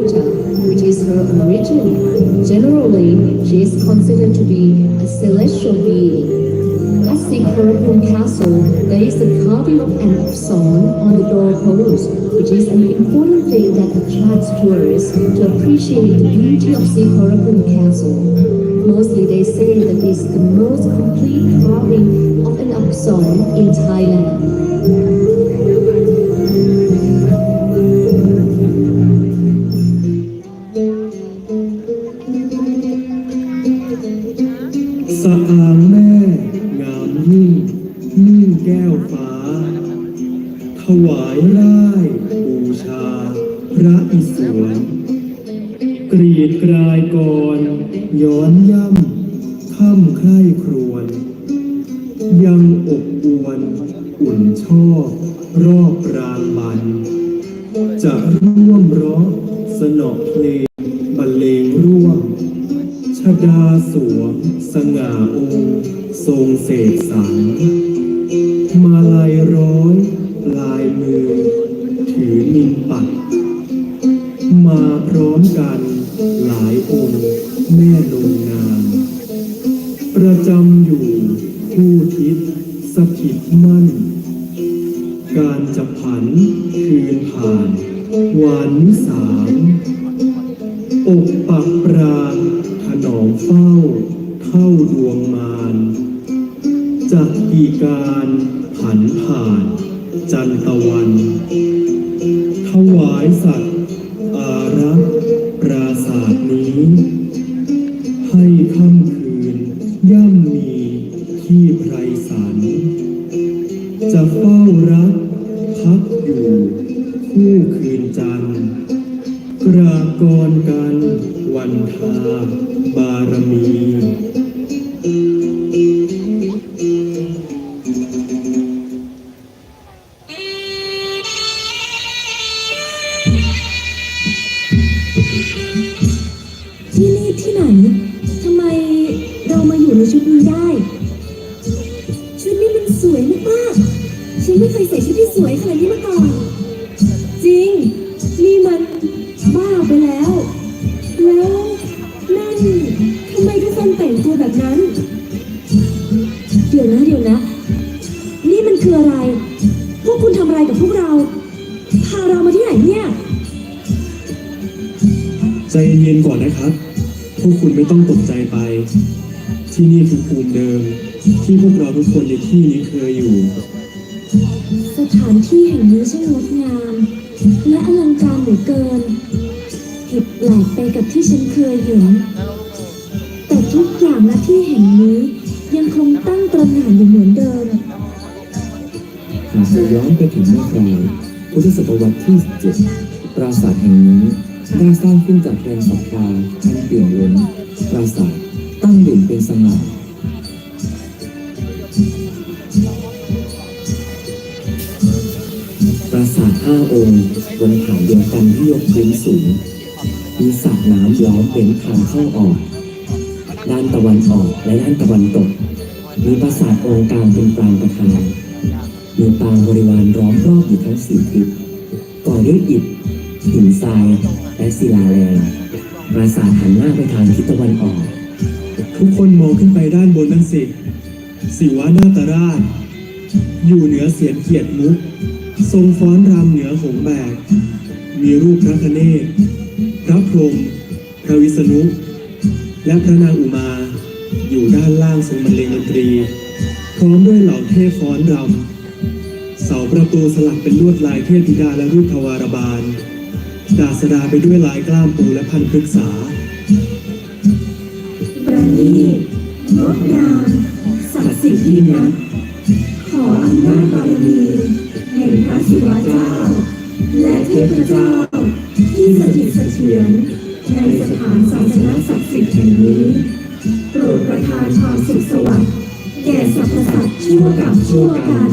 which is her origin. Generally, she is considered to be a celestial being. At Sikharapur Castle, there is the carving of an epson on the doorpost, which is an important thing that attracts tourists to appreciate the beauty of Sikharapur Castle. Mostly they say that it's the most complete carving of an epson in Thailand. มิ่งนิ่งแก้วฟ้า ถวายร่ายบูชา พระอิศวรกรีดกรายกร ย้อนย่ำค่ำใคร่ครวน ยังอบอวนอุ่นชอบรอบรางบัน จะร่วมร้องสนอเพลงบรรเลงร่วมชดาสวมสง่าองค์ ทรงเสกสรรมาลายร้อยลายมือ ถือนินปัดมาพร้อมกันหลายองค์แม่นงนามประจำอยู่คู่ทิศสถิตมั่น การจะผันคืนผ่านวานนิสามอกปักปรางถนอมเฝ้า เข้าดวงมารจากกีการผันผ่าน จันตะวัน ถวายสัตว์ วันทาบารมีที่นี่ที่ไหน ทำไมเรามาอยู่ในชุดนี้ได้ ชุดนี้มันสวยมากๆฉันไม่เคยใส่ชุดที่สวยขนาดนี้มาก่อน พวกคุณทำอะไรกับพวกเรา พาเรามาที่ไหนเนี่ย ใจเย็นๆก่อนนะครับ พวกคุณไม่ต้องตกใจไป ที่นี่คือภูมิเดิม ที่พวกเราทุกคนในที่นี้เคยอยู่ สถานที่แห่งนี้ช่างงดงาม และอลังการเหลือเกินผิดแปลกไปกับที่ฉันเคยเห็นแต่ทุกอย่างณที่แห่งนี้ยังคงตั้งตระหง่านอยู่เหมือนเดิมหากเรา ย้อนไปถึงเมื่อปลายพุทธศตวรรษที่ 17 ปราสาทแห่งนี้ได้สร้างขึ้นจากแรงศรัทธาอันเปี่ยมล้นปราสาทตั้งเด่นเป็นสง่าปราสาทห้าองค์บนฐานเดียวกันที่ยกพื้นสูง มีสระน้ำล้อมเป็นทางเข้าออก ด้านตะวันออกและด้านตะวันตก มีปราสาทองค์กลางเป็นปรางประธาน มีปาบริวารล้อมรอบอยู่ทั้งสี่ทิศก่อด้วยอิฐหินทรายและศิลาแรงปราสาทหันหน้าไปทางทิศตะวันออก ทุกคนมองขึ้นไปด้านบนนั่นสิสิวะนาตราช อยู่เหนือเสียนเกียรติมุก ทรงฟ้อนรำเหนือหงแบก มีรูปพระคเนศพระพรหมพระวิษณุ และพระนางอุมาอยู่ด้านล่างทรงบรรเลงดนตรี พร้อมด้วยเหล่าเทพฟ้อนรำ สาประตูสลักเป็นลวดลายเทพธิดาและรูปทวารบาล ดาษดาไปด้วยลายกล้ามปูและพันพฤกษาประณีตงดงามศักดิ์สิทธิ์ยิ่งนักขออำนาจบารมีแห่งพระศิวะเจ้า และเทพเจ้า ที่สถิตสถิตในสถานศาสนศักดิ์สิทธิ์แห่งนี้โปรดประทานความสุขสวัสดิ์แก่สรรพสัตว์ชั่วกับชั่วกัน